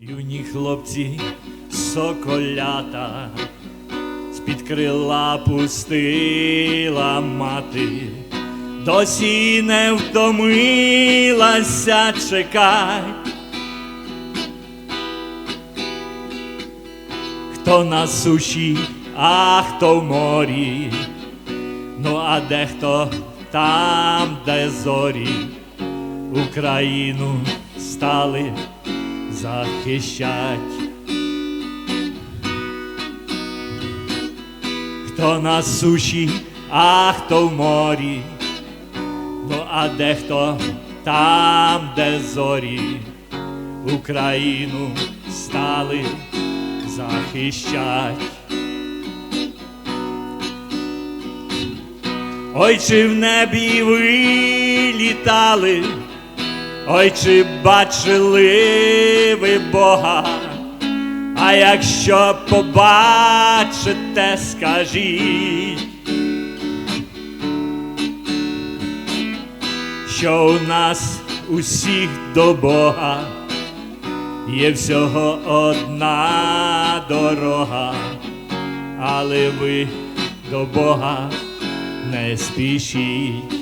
Юні хлопці, соколята, з-під крила пустила мати, досі не втомилася чекать. Хто на суші, а хто в морі, ну а дехто там, де зорі, Україну стали захищать. Хто на суші, а хто в морі, ну а дехто там, де зорі, Україну стали захищать. Ой, чи в небі ви літали, ой, чи бачили ви Бога, а якщо побачите, скажіть, що у нас усіх до Бога є всього одна дорога, але ви до Бога не спішіть.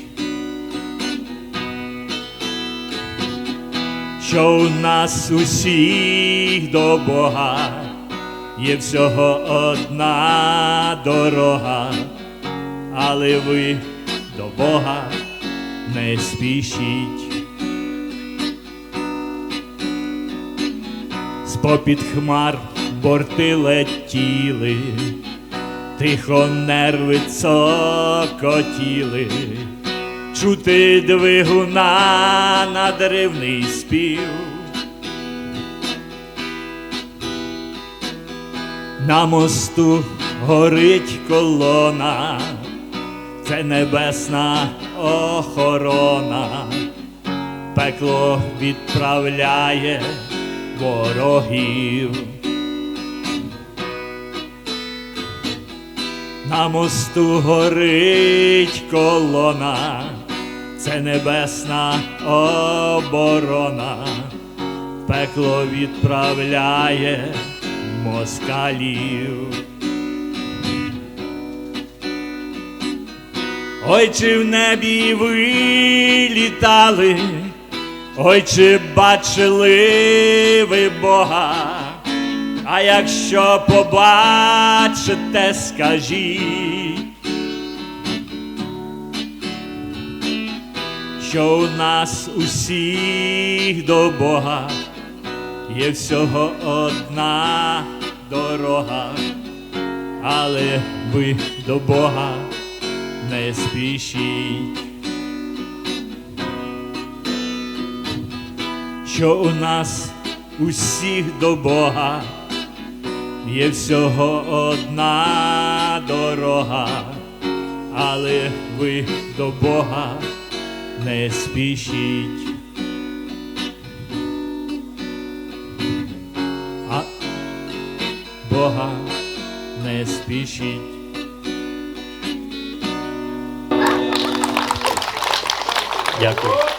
Що у нас усіх до Бога є всього одна дорога, але ви до Бога не спішіть. З-попід хмар борти летіли, тихо нерви цокотіли, чути двигуна надривний спів. На мосту горить колона, це небесна охорона, пекло відправляє ворогів. На мосту горить колона, це небесна оборона, пекло відправляє москалів. Ой, чи в небі ви літали, ой, чи бачили ви Бога, а якщо побачите, скажіть, що у нас усіх до Бога є всього одна дорога, але ви до Бога не спішіть. Що у нас усіх до Бога є всього одна дорога, але ви до Бога не спішіть. А Бога не спішіть. Дякую.